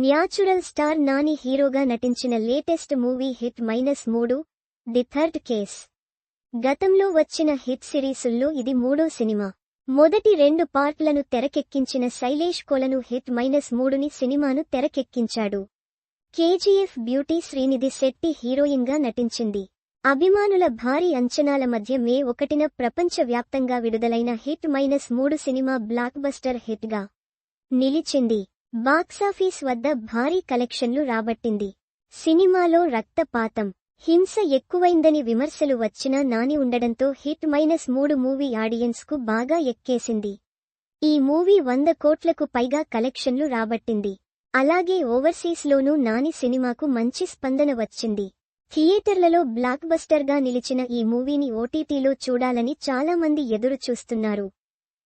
Natural star Nani హీరోగా నటించిన latest movie hit minus మూడు ది థర్డ్ కేస్. గతంలో వచ్చిన హిట్ సిరీసుల్లో ఇది మూడో సినిమా. మొదటి రెండు పార్ట్లను తెరకెక్కించిన శైలేష్ కొలను హిట్ మైనస్ మూడుని సినిమాను తెరకెక్కించాడు. కేజీఎఫ్ బ్యూటీ శ్రీనిధి శెట్టి హీరోయిన్గా నటించింది. అభిమానుల భారీ అంచనాల మధ్య మే ఒకటిన ప్రపంచవ్యాప్తంగా విడుదలైన హిట్ మైనస్ మూడు సినిమా బ్లాక్ బస్టర్ హిట్గా నిలిచింది. బాక్సాఫీస్ వద్ద భారీ కలెక్షన్లు రాబట్టింది. సినిమాలో రక్తపాతం. హింస ఎక్కువైందని విమర్శలు వచ్చినా నాని ఉండడంతో హిట్ మైనస్ మూడు మూవీ ఆడియన్స్కు బాగా ఎక్కేసింది. ఈ మూవీ వంద కోట్లకు పైగా కలెక్షన్లు రాబట్టింది. అలాగే ఓవర్సీస్లోనూ నాని సినిమాకు మంచి స్పందన వచ్చింది. థియేటర్లలో బ్లాక్ బస్టర్గా నిలిచిన ఈ మూవీని ఓటీటీలో చూడాలని చాలామంది ఎదురుచూస్తున్నారు.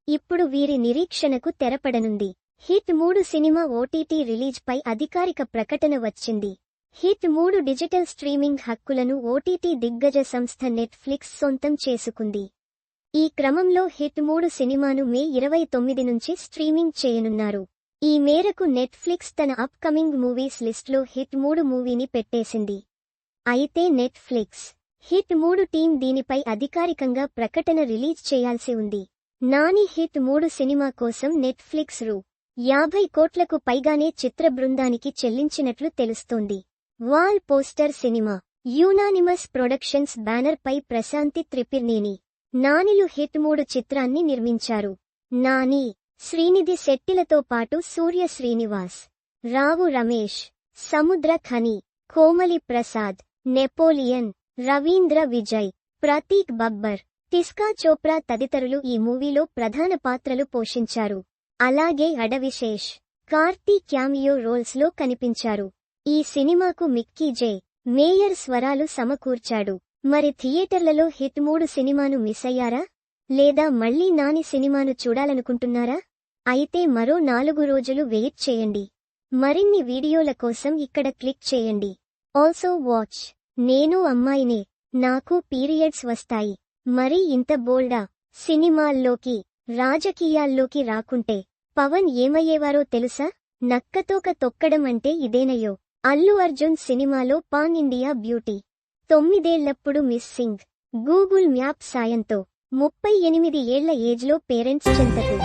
ఇప్పుడు వీరి నిరీక్షణకు తెరపడనుంది. హిట్ మూడు సినిమా ఓటీటీ రిలీజ్పై అధికారిక ప్రకటన వచ్చింది. హిట్ మూడు డిజిటల్ స్ట్రీమింగ్ హక్కులను ఓటీటీ దిగ్గజ సంస్థ నెట్ఫ్లిక్స్ సొంతం చేసుకుంది. ఈ క్రమంలో హిట్ మూడు సినిమాను మే ఇరవై తొమ్మిది నుంచి స్ట్రీమింగ్ చేయనున్నారు. ఈ మేరకు నెట్ఫ్లిక్స్ తన అప్కమింగ్ మూవీస్ లిస్ట్లో హిట్ మూడు మూవీని పెట్టేసింది. అయితే నెట్ఫ్లిక్స్ హిట్ మూడు టీం దీనిపై అధికారికంగా ప్రకటన రిలీజ్ చేయాల్సి ఉంది. నాని హిట్ మూడు సినిమా కోసం నెట్ఫ్లిక్స్ రూ. యాభై కోట్లకు పైగానే చిత్ర బృందానికి చెల్లించినట్లు తెలుస్తోంది. వాల్ పోస్టర్ సినిమా యూనానిమస్ ప్రొడక్షన్స్ బ్యానర్ పై ప్రశాంతి త్రిపిర్నేని నానిలు హిట్ మూడు చిత్రాన్ని నిర్మించారు. నాని శ్రీనిధి శెట్టిలతో పాటు సూర్య శ్రీనివాస్ రావు రమేష్ సముద్ర ఖని కోమలి ప్రసాద్ నెపోలియన్ రవీంద్ర విజయ్ ప్రతీక్ బబ్బర్ తిస్కా చోప్రా తదితరులు ఈ మూవీలో ప్రధాన పాత్రలు పోషించారు. అలాగే అడవిశేష్ కార్తీ క్యామియో రోల్స్లో కనిపించారు. ఈ సినిమాకు మిక్కీ జే మేయర్ స్వరాలు సమకూర్చాడు. మరి థియేటర్లలో హిట్ మూడు సినిమాను మిస్ అయ్యారా? లేదా మళ్ళీ నాని సినిమాను చూడాలనుకుంటున్నారా? అయితే మరో నాలుగు రోజులు వెయిట్ చేయండి. మరిన్ని వీడియోల కోసం ఇక్కడ క్లిక్ చేయండి. Also watch. నేను అమ్మాయినే నాకు పీరియడ్స్ వస్తాయి. మరి ఇంత బోల్డా సినిమాల్లోకి. రాజకీయాల్లోకి రాకుంటే పవన్ ఏమయ్యేవారో తెలుసా? నక్కతోక తొక్కడం అంటే ఇదేనయో అల్లు అర్జున్ సినిమాలో పాన్ ఇండియా బ్యూటీ. తొమ్మిదేళ్ళప్పుడు మిస్సింగ్ గూగుల్ మ్యాప్ సాయంతో ముప్పై ఎనిమిది ఏళ్ళ ఏజ్లో పేరెంట్స్ చెంతకు.